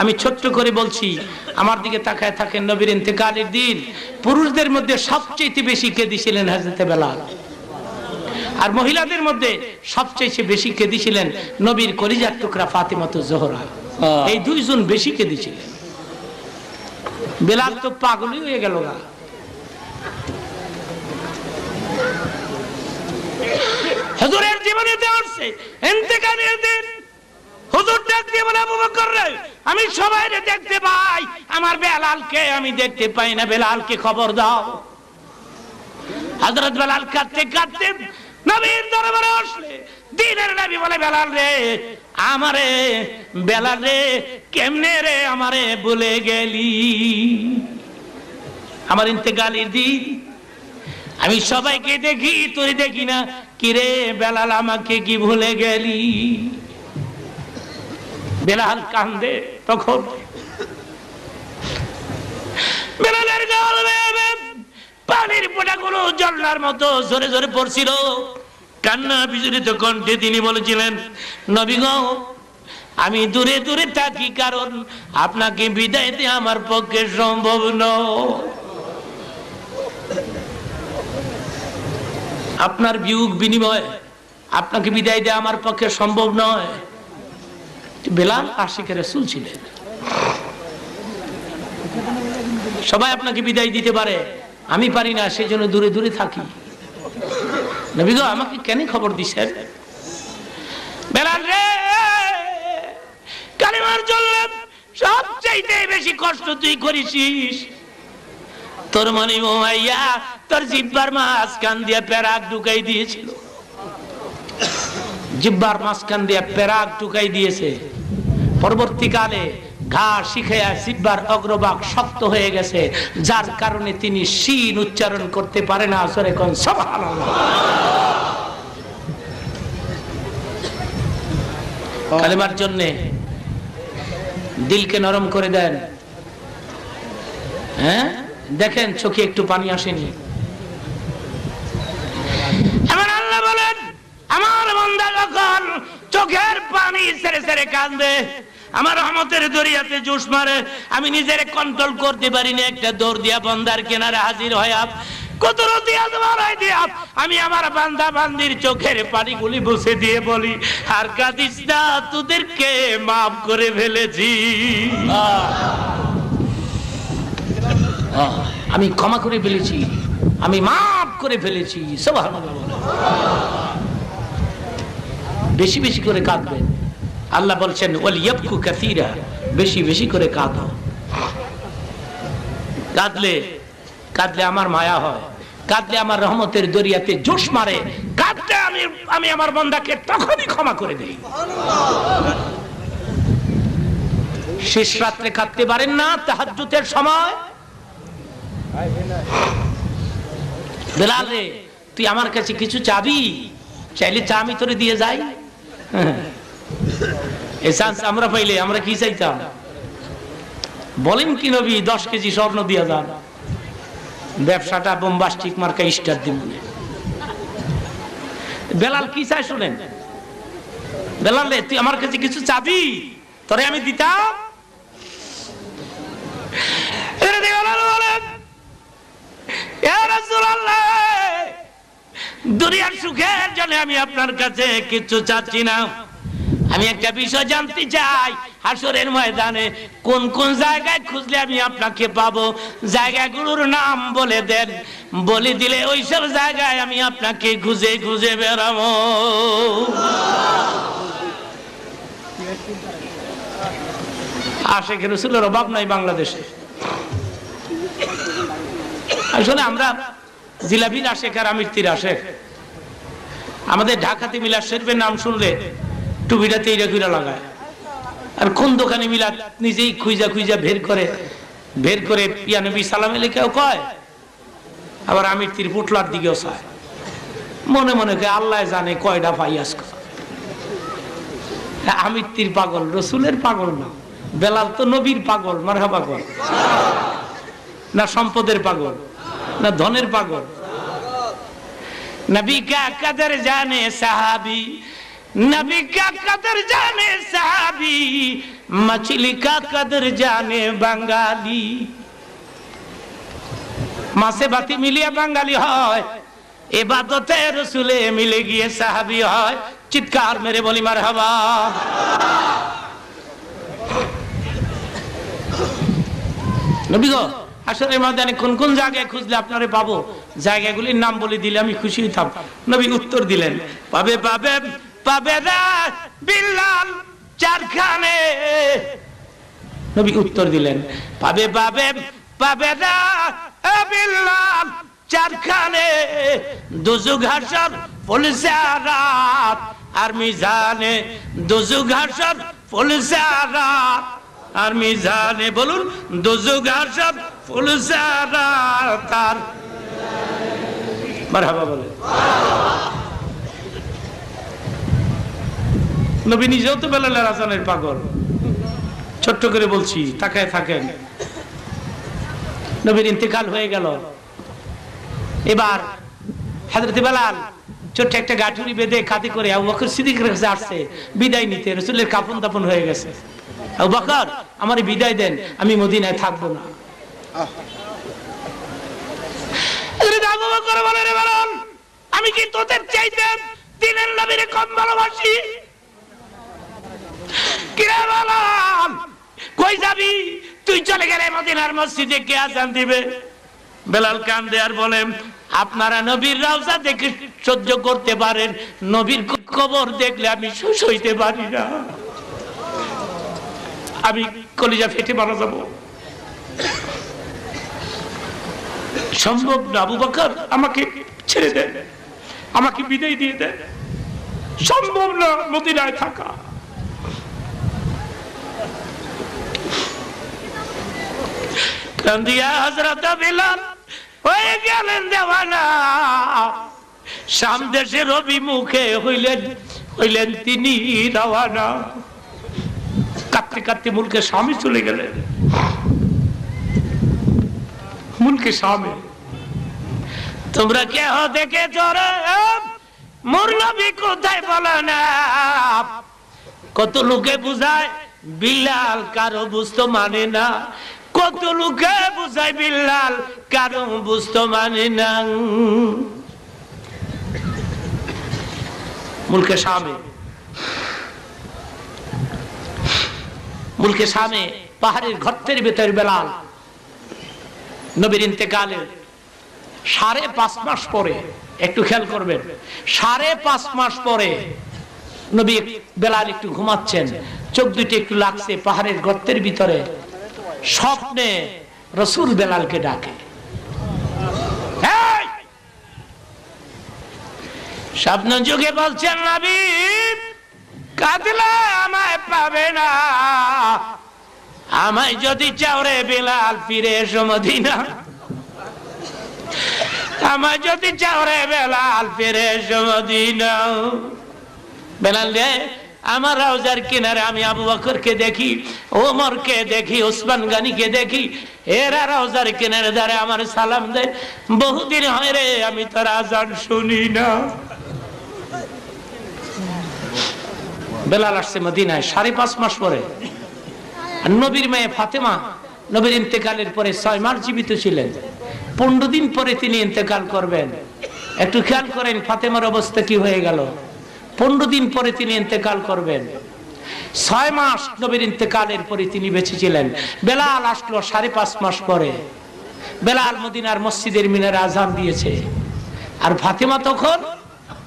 আমি ছোট্ট করে বলছি আমার দিকে তাকায় থাকেন নবীর ইন্তেকালের দিন। পুরুষদের মধ্যে সবচেয়ে বেশি কেঁদেছিলেন হাজরতে বেলাল? আর মহিলাদের মধ্যে সবচেয়ে বেশি কেঁদেছিলেন নবীর কলিজার টুকরা ফাতেমাত জোহরা। এই দুইজন বেশি কেঁদেছিলেন বেলাল তো পাগলই হয়ে গেল গা। হুজুরের জীবনে আসছে ইন্তেকালের দিন। হুজুর ডাক দিয়ে বলে আবু বকর রে আমি সবাই দেখতে পাই। আমার বেলালকে আমি দেখতে পাই না। বেলালকে খবর দাও। হযরত বেলাল কাঁদতে কাঁদতে নবীর দরবারে আসলে। দিনের নবী বলে, বেলাল রে, আমারে, বেলাল রে, কেমনে রে আমারে বলে গেলি? আমার ইন্তেকালের দিন। আমি সবাইকে দেখি তুই দেখি না। কিরে বেলাল আমাকে কি ভুলে গেলি? বেলাল কান্দে। তখন বেলালের গাল পানির ফোঁটাগুলো জল্লার মতো জোরে জোরে পড়ছিল। কান্না বিজড়িত কণ্ঠে তিনি বলেছিলেন, নবী আমি দূরে দূরে থাকি, কারণ আপনাকে বিদায় দিয়ে আমার পক্ষে সম্ভব নয়। আপনার বিয়োগ বিনিময় আপনাকে বিদায় দেওয়া আমার পক্ষে সম্ভব নয়। বেলাল আশিকের রসুল ছিলেন। সবাই আপনাকে বিদায় দিতে পারে। আমি পারি না সেই জন্য দূরে দূরে থাকি। নবী গো, আমাকে কেন খবর দিছেন? বেলাল রে! কালিমার বেশি কষ্ট তুই করেছিস। তোর মনে মোমাইয়া তোর জিব্বার মাঝখান দিয়ে প্যারাক ঢুকাই দিয়েছিল। জিব্বার মাঝখান দিয়ে প্যারাক ঢুকাই দিয়েছে। পরবর্তীকালে ঘা শিখাইয়া জিব্বার অগ্রভাগ শক্ত হয়ে গেছে যার কারণে তিনি শিন উচ্চারণ করতে পারে না আসরে কোন কালেমার জন্যে দিলকে নরম করে দেন। হ্যাঁ? দেখেন চোখে একটু পানি আসেনি। এবার আল্লাহ বলেন আমার বান্দা যখন চোখের পানি ছেড়ে ছেড়ে কান্দে আমার রহমতের দরিয়াতে জোশ মারে। আমি নিজের কন্ট্রোল করতে পারি না একটা দৌড় দিয়া বন্দার কেনারে হাজির হয়ে দিয়া আমি আমার বান্দা বান্দির চোখের পানিগুলি বসে দিয়ে বলি, আর কাঁদিস না, তোদেরকে মাফ করে ফেলেছি। আমি ক্ষমা করে ফেলেছি। আমি মাফ করে ফেলেছি। সব বেশি বেশি করে কাঁদবেন। আল্লাহ বলছেন বেশি বেশি করে কাঁদো। কাঁদলে কাঁদলে আমার মায়া হয়। কাঁদলে আমার রহমতের দরিয়াতে জোশ মারে। কাঁদলে আমি আমি আমার বন্দাকে তখনই ক্ষমা করে দেই। শেষ রাত্রে কাঁদতে পারেন না, তাহাজ্জুদের সময়। বেলাল, তুই আমার কাছে কিছু চাবি? চাইলে চা আমি তোরে দিয়ে যাই। এই চান্স আমরা পাইলে আমরা কি চাইতাম? বলেন কি নবী দশ কেজি স্বর্ণ দিয়া যান। ব্যবসাটা বোম্বাস্টিক মার্কা স্টার দিব বেলাল কি চাই শুনেন? বেলাল তুই আমার কাছে কিছু চাবি? তোরে আমি দিতাম? এরে দিয়ে বেলাল বলেন, "ইয়া রাসূলুল্লাহ, দুনিয়ার সুখের জন্য আমি আপনার কাছে কিছু চাচ্ছি না। আমি একটা বিষয় জানতে চাই। হাসরের ময়দানে কোন কোন জায়গায় খুঁজলে আমি আপনাকে পাবো? জায়গাগুলোর নাম বলে দেন। বলে দিলে ওইসব জায়গায় আমি আপনাকে খুঁজে খুঁজে বেড়াবো। আশেখ রসুলের অভাব নাই বাংলাদেশে। আসলে আমরা জিলাপির আশেখ আর আমির আশেখ। আমাদের ঢাকাতে মিলা শরীফের নাম শুনলে টুপিটাতে তেইরা কুইরা লাগায়। আর কোন দোকানে মিলা নিজেই খুঁজা খুঁজা ভের করে ভের করে পিয়ানবী সালামে লেখাও কয়? আবার আমির ত্রিপুটলার দিকেও চায়। মনে মনে করে আল্লাহ জানে কয়টা ফাইয়াস হ্যাঁ, আমির তীর পাগল, রসুলের পাগল না। বেলাল তো নবীর পাগল মারহা পাগল না সম্পদের পাগল, না ধনের পাগল। না বিকা কাদের জানে সাহাবি नबी का कदर जाने साहबी मछली का कदर जाने बंगाली মাসে বাতি মিলিয়ে বাঙালি হয় এবাদতে রসুলে মিলে গিয়ে সাহাবি হয় চিৎকার মেরে বলি মার হাবা নবী গো আসলে ময়দানে কোন কোন জায়গায় খুঁজলে আপনারে পাবো জায়গাগুলির নাম বলে দিলে আমি খুশি হইতাম নবী উত্তর দিলেন পাবে পাবে পাবে না বিল্লাল চারখানে। নবী উত্তর দিলেন পাবে পাবে পাবে না বিল্লাল চারখানে। দুজু ঘাসর পুলিশে রাত আর মিজানে দুজু ঘাসর বলুন দুজু ঘাসর পুলিশে রাত। আর মারহাবা বলে। নবী নিজেও তো বেলালের আজানের পাগল। ছোট্ট করে বলছি, তাকায় থাকেন। নবীর ইন্তেকাল হয়ে গেল। এবার হাজরত বেলাল ছোট্ট একটা গাঠুরি বেঁধে খাতি করে আবু বকর সিদ্দিকের কাছে আসছে, বিদায় নিতে। রসুলের কাপন তাপন হয়ে গেছে। আবু বকর, আমার বিদায় দেন, আমি মদিনায় থাকব না। আমি কি তোদের চাইতে দিনের নবীর কম ভালোবাসি? কিরে বলাম কই যাবি? তুই চলে গেলে মদিনার মসজিদে কে আজান দিবে? বেলাল কান্দে আর বলেন আপনারা নবীর দেখে সহ্য করতে পারেন। নবীর দেখলে আমি পারি না। আমি কলিজা ফেটে মারা যাব। সম্ভব না, আবু বকর আমাকে ছেড়ে দেন আমাকে বিদায় দিয়ে দেন সম্ভব না মদিনায় থাকা। কান্দিয়া হজরত বিলাল, হয়ে গেলেন দেওয়ানা। সাম দেশের অভিমুখে হইলেন হইলেন তিনি রওয়ানা কাঁদতে কাঁদতে মুলকে স্বামী চলে গেলেন। মুলকে স্বামী। তোমরা কেহ দেখে চরে মোর নবী কোথায় বলে না? কত লোকে বুঝায়, বিলাল কারও বুঝতো মানে না। কত লোকে বুঝায় বিলাল কারও বুঝতো মানে না মুলকে সামে মুলকে সামে পাহাড়ের ভেতর বেলাল। নবীর ইন্তেকালের সাড়ে পাঁচ মাস পরে, একটু খেয়াল করবেন, সাড়ে পাঁচ মাস পরে নবী বেলাল একটু ঘুমাচ্ছেন, চোখ দুটি একটু লাগছে পাহাড়ের গর্তের ভিতরে। স্বপ্নে রসুল বেলালকে ডাকে। স্বপ্ন যুগে বলছেন, নবী, কাঁদলে আমায় পাবে না। আমায় যদি চাওরে বেলাল, ফিরে এসো মদিনা। আমায় যদি চাওরে বেলাল, ফিরে এসো মদিনা। বেলাল রে আমার রাউজার কিনারে আমি আবু বকরকে দেখি, ওমরকে দেখি, ওসমান গানিকে দেখি। এরা রাউজার কিনারে দাঁড়ে আমার সালাম দেয়, বহুদিন হয় রে, আমি তোর আজান শুনি না। বেলাল আসছে মদিনায়, সাড়ে পাঁচ মাস পরে। নবীর মেয়ে ফাতেমা, নবীর ইন্তেকালের পরে ছয় মাস জীবিত ছিলেন। পনেরো দিন পরে তিনি ইন্তেকাল করবেন। একটু খেয়াল করেন, ফাতেমার অবস্থা কি হয়ে গেল। পনেরো দিন পরে তিনি ইন্তেকাল করবেন। ছয় মাস নবীর ইন্তেকালের পরে তিনি বেঁচে ছিলেন বেলাল আসলো সাড়ে পাঁচ মাস পরে। বেলাল মদিনার মসজিদের মিনারে আজান দিয়েছে। আর ফাতেমা তখন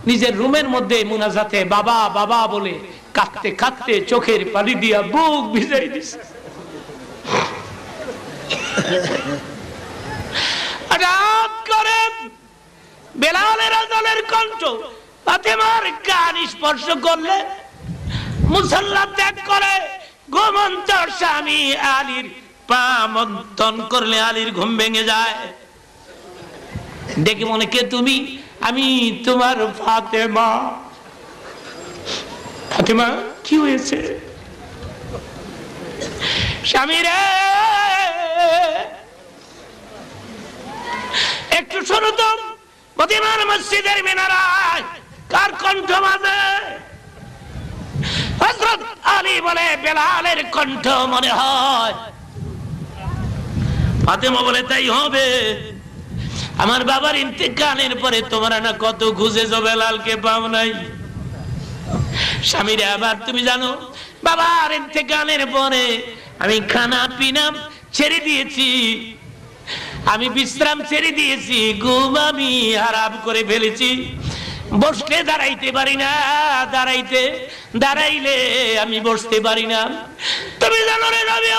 নিজের রুমের মধ্যে মুনাজাতে বাবা বাবা বলে কাঁদতে কাঁদতে চোখের পানি দিয়া বুক ভিজাই দিছে। রাত করে বেলালের আজানের কণ্ঠ ফাতেমার গান স্পর্শ করলে মুসল্লা ত্যাগ করে, ঘুমন্ত স্বামী আলীর পা মন্থন করলে আলীর ঘুম ভেঙে যায়। দেখে মনে কে তুমি? আমি তোমার ফাতেমা। ফাতেমা, কি হয়েছে? স্বামী রে, একটু শোনো তো। মদিনার মসজিদের মিনারায় কার কণ্ঠ বাজে? হযরত আলী বলে বেলালের কণ্ঠ মনে হয়। ফাতেমা বলে, তাই হবে। আমার বাবার পরে তোমরা না কত বেলালকে পাও নাই? স্বামীরা, আবার তুমি জানো, বাবার ইন্তেকালের পরে আমি খানা পিনা ছেড়ে দিয়েছি। আমি বিশ্রাম ছেড়ে দিয়েছি, ঘুম আমি হারাম করে ফেলেছি। বসলে দাঁড়াইতে পারি না, দাঁড়াইতে, দাঁড়াইলে আমি বসতে পারি না। তুমি জানো রে রবি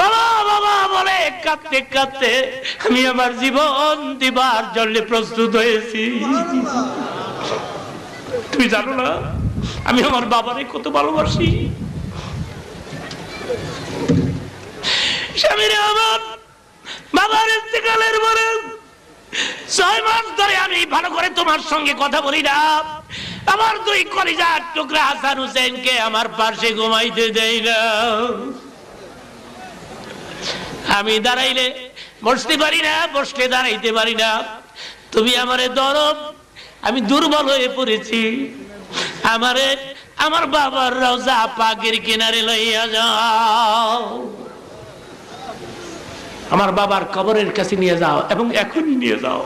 বাবা বাবা বলে, কাঁদতে কাঁদতে আমি আমার জীবন দিবার জন্য প্রস্তুত হয়েছি। তুমি জানো না, আমি আমার বাবারে কত ভালোবাসি। স্বামীরে আমার বাবার ইন্তেকালের পরে ছয় মাস ধরে আমি ভালো করে তোমার সঙ্গে কথা বলি না। আমার দুই কলিজার টুকরা হাসান হুসেনকে আমার পাশে ঘুমাইতে দেই না। আমি দাঁড়াইলে বসতে পারি না, বসলে দাঁড়াইতে পারি না। তুমি আমারে দরব আমি দুর্বল হয়ে পড়েছি। আমারে, আমার বাবার রওজা পাগের কিনারে লইয়া যাও। আমার বাবার কবরের কাছে নিয়ে যাও এবং এখনই নিয়ে যাও।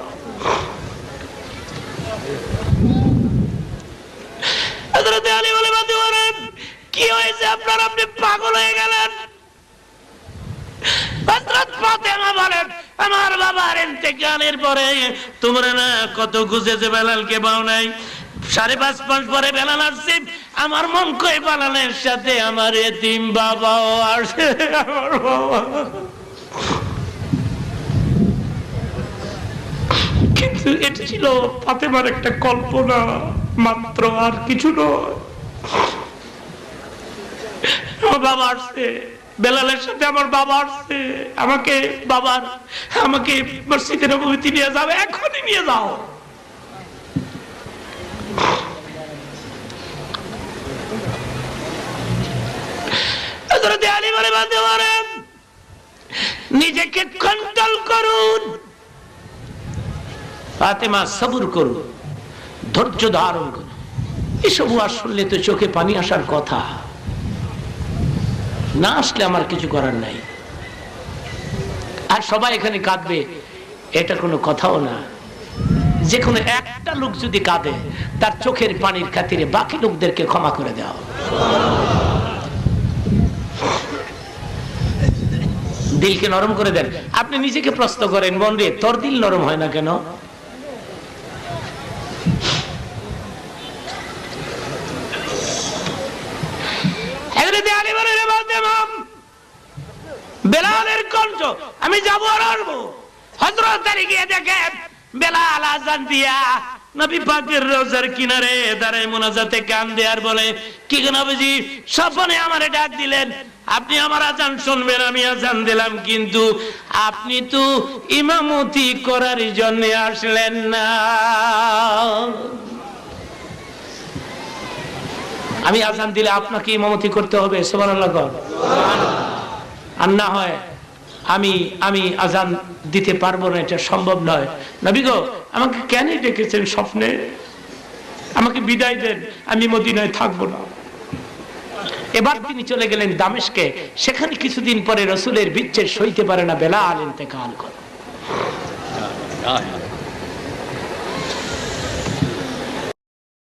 কি হয়েছে আপনার? আপনি পাগল হয়ে গেলেন। আমার পরে তোমরা না কত পাও নাই? সাড়ে পাঁচ পরে বেলাল আমার মন কই বেলালের সাথে আমার এতিম বাবাও আসে। আমার বাবা। কিন্তু এটা ছিল ফাতেমার একটা কল্পনা, মাত্র আর কিছু বাবা আসছে, বেলালের সাথে আমার বাবা আসছে। আমাকে বাবার, আমাকে মসজিদের নিয়ে এখনই নিয়ে যাও। নিজেকে কন্ট্রোল করুন। ফাতেমা সবুর করুন, ধৈর্য ধারণ করুন। এসব আর তো চোখে পানি আসার কথা। না আসলে আমার কিছু করার নাই। আর সবাই এখানে কাঁদবে, এটা কোনো কথাও না। যে কোনো একটা লোক যদি কাঁদে, তার চোখের পানির খাতিরে বাকি লোকদেরকে ক্ষমা করে দেওয়া দিলকে নরম করে দেন। আপনি নিজেকে প্রশ্ন করেন রে তোর দিল নরম হয় না কেন হযরতে আলী বলে, "রে ফাতেমা, বেলালের কণ্ঠ, আমি যাব আর আসব হজরত গিয়ে দেখে, বেলাল আজান দিয়া নবী পাকের রোজার কিনারে দাঁড়ায় মোনাজাতে কান দেয়ার বলে, কি নবীজি, স্বপ্নে আমারে ডাক দিলেন। আপনি আমার আজান শুনবেন, আমি আজান দিলাম, কিন্তু আপনি তো ইমামতি করার জন্য আসলেন না। আমি আজান দিলে আপনাকে ইমামতি করতে হবে, সুবহানাল্লাহ কর আর না হয় আমি আমি আজান দিতে পারব না, এটা সম্ভব নয়। নবী গো, আমাকে কেন ডেকেছেন স্বপ্নে? আমাকে বিদায় দেন, আমি মদিনায় থাকব না। এবার তিনি চলে গেলেন দামেশকে। সেখানে কিছুদিন পরে রসুলের বিচ্ছেদ সইতে পারে না বেলা আল ইন্তেকাল